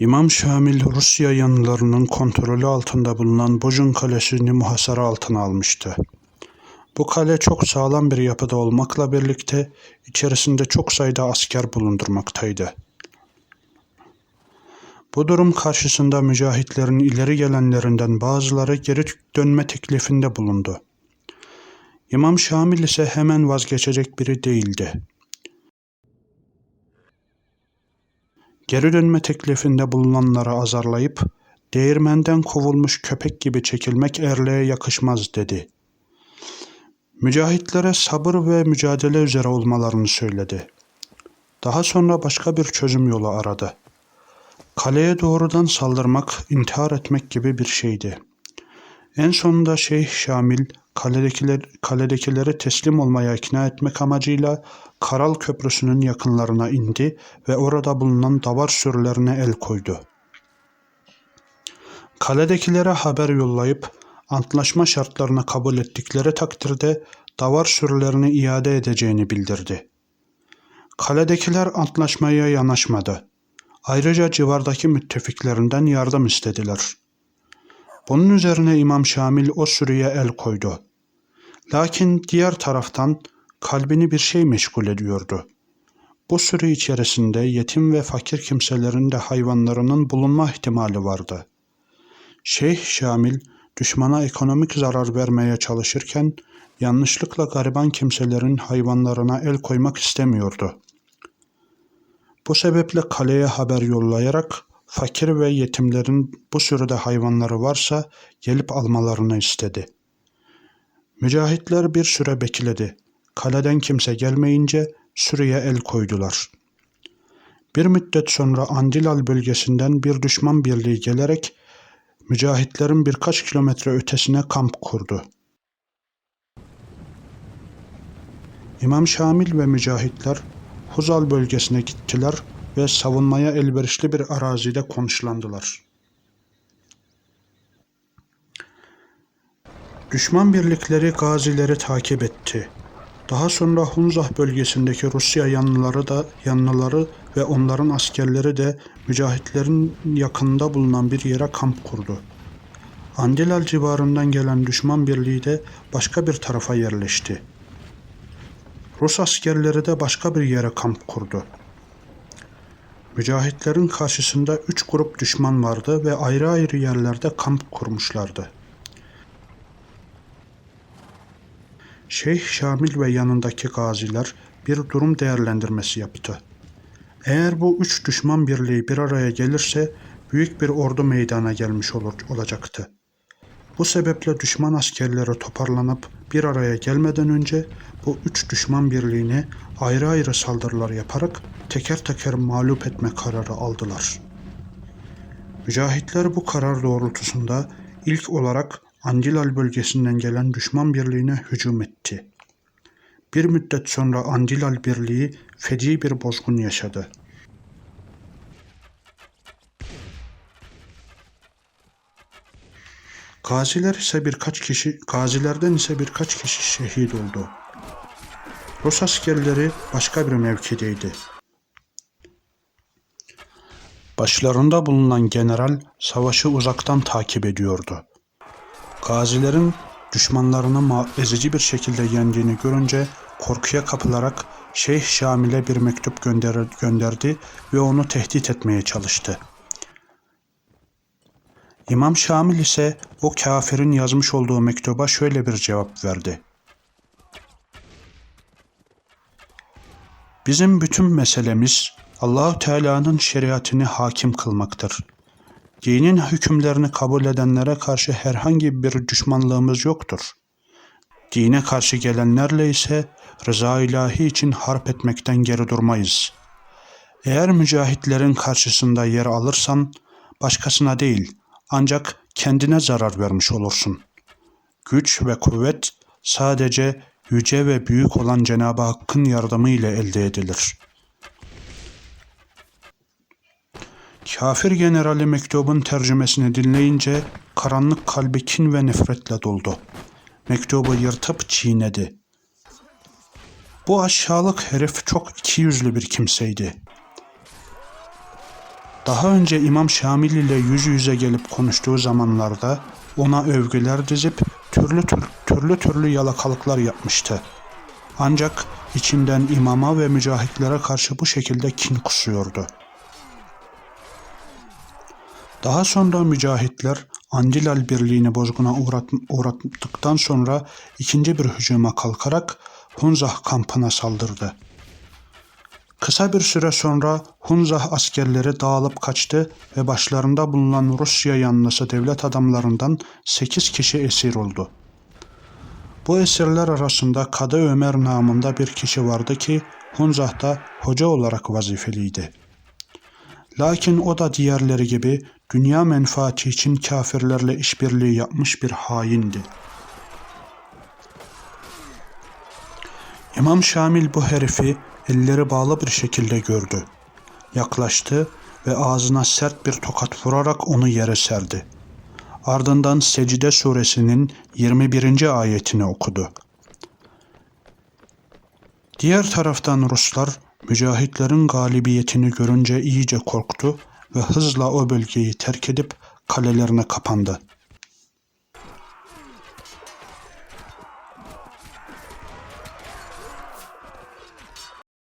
İmam Şamil Rusya yanlılarının kontrolü altında bulunan Bujun Kalesi'ni muhasara altına almıştı. Bu kale çok sağlam bir yapıda olmakla birlikte içerisinde çok sayıda asker bulundurmaktaydı. Bu durum karşısında mücahitlerin ileri gelenlerinden bazıları geri dönme teklifinde bulundu. İmam Şamil ise hemen vazgeçecek biri değildi. Geri dönme teklifinde bulunanları azarlayıp değirmenden kovulmuş köpek gibi çekilmek erliğe yakışmaz dedi. Mücahitlere sabır ve mücadele üzere olmalarını söyledi. Daha sonra başka bir çözüm yolu aradı. Kaleye doğrudan saldırmak, intihar etmek gibi bir şeydi. En sonunda Şeyh Şamil kaledekiler, kaledekileri teslim olmaya ikna etmek amacıyla Karal Köprüsü'nün yakınlarına indi ve orada bulunan davar sürülerine el koydu. Kaledekilere haber yollayıp antlaşma şartlarını kabul ettikleri takdirde davar sürülerini iade edeceğini bildirdi. Kaledekiler antlaşmaya yanaşmadı. Ayrıca civardaki müttefiklerinden yardım istediler. Bunun üzerine İmam Şamil o sürüye el koydu. Lakin diğer taraftan kalbini bir şey meşgul ediyordu. Bu sürü içerisinde yetim ve fakir kimselerin de hayvanlarının bulunma ihtimali vardı. Şeyh Şamil düşmana ekonomik zarar vermeye çalışırken yanlışlıkla gariban kimselerin hayvanlarına el koymak istemiyordu. Bu sebeple kaleye haber yollayarak fakir ve yetimlerin bu sürüde hayvanları varsa gelip almalarını istedi. Mücahitler bir süre bekledi. Kaleden kimse gelmeyince sürüye el koydular. Bir müddet sonra Andilal bölgesinden bir düşman birliği gelerek mücahitlerin birkaç kilometre ötesine kamp kurdu. İmam Şamil ve mücahitler Huzal bölgesine gittiler ve savunmaya elverişli bir arazide konuşlandılar. Düşman birlikleri gazileri takip etti. Daha sonra Hunzah bölgesindeki Rusya yanlıları da yanlıları ve onların askerleri de mücahitlerin yakınında bulunan bir yere kamp kurdu. Andilal civarından gelen düşman birliği de başka bir tarafa yerleşti. Rus askerleri de başka bir yere kamp kurdu. Mücahitlerin karşısında üç grup düşman vardı ve ayrı ayrı yerlerde kamp kurmuşlardı. Şeyh Şamil ve yanındaki gaziler bir durum değerlendirmesi yaptı. Eğer bu üç düşman birliği bir araya gelirse büyük bir ordu meydana gelmiş olur, olacaktı. Bu sebeple düşman askerleri toparlanıp bir araya gelmeden önce bu üç düşman birliğini ayrı ayrı saldırılar yaparak teker teker mağlup etme kararı aldılar. Mücahitler bu karar doğrultusunda ilk olarak Andilal bölgesinden gelen düşman birliğine hücum etti. Bir müddet sonra Andilal birliği feci bir bozgun yaşadı. Gaziler ise birkaç kişi, gazilerden ise birkaç kişi şehit oldu. Rus askerleri başka bir mevkideydi. Başlarında bulunan general savaşı uzaktan takip ediyordu. Gazilerin düşmanlarını ezici bir şekilde yendiğini görünce korkuya kapılarak Şeyh Şamil'e bir mektup gönder gönderdi ve onu tehdit etmeye çalıştı. İmam Şamil ise o kafirin yazmış olduğu mektuba şöyle bir cevap verdi. Bizim bütün meselemiz Allahu Teala'nın şeriatını hakim kılmaktır. Dinin hükümlerini kabul edenlere karşı herhangi bir düşmanlığımız yoktur. Dine karşı gelenlerle ise rıza ilahi için harp etmekten geri durmayız. Eğer mücahitlerin karşısında yer alırsan başkasına değil ancak kendine zarar vermiş olursun. Güç ve kuvvet sadece yüce ve büyük olan Cenab-ı Hakk'ın yardımı ile elde edilir. Kafir generali mektubun tercümesini dinleyince karanlık kalbi kin ve nefretle doldu. Mektubu yırtıp çiğnedi. Bu aşağılık herif çok ikiyüzlü bir kimseydi. Daha önce İmam Şamil ile yüz yüze gelip konuştuğu zamanlarda ona övgüler dizip türlü tür, türlü türlü yalakalıklar yapmıştı. Ancak içinden imama ve mücahitlere karşı bu şekilde kin kusuyordu. Daha sonra mücahitler Andilal birliğini bozguna uğrat, uğrattıktan sonra ikinci bir hücuma kalkarak Hunzah kampına saldırdı. Kısa bir süre sonra Hunzah askerleri dağılıp kaçtı ve başlarında bulunan Rusya yanlısı devlet adamlarından 8 kişi esir oldu. Bu esirler arasında Kadı Ömer namında bir kişi vardı ki Hunzah'ta hoca olarak vazifeliydi. Lakin o da diğerleri gibi dünya menfaati için kafirlerle işbirliği yapmış bir haindi. İmam Şamil bu herifi elleri bağlı bir şekilde gördü. Yaklaştı ve ağzına sert bir tokat vurarak onu yere serdi. Ardından Secide suresinin 21. ayetini okudu. Diğer taraftan Ruslar mücahitlerin galibiyetini görünce iyice korktu ve hızla o bölgeyi terk edip kalelerine kapandı.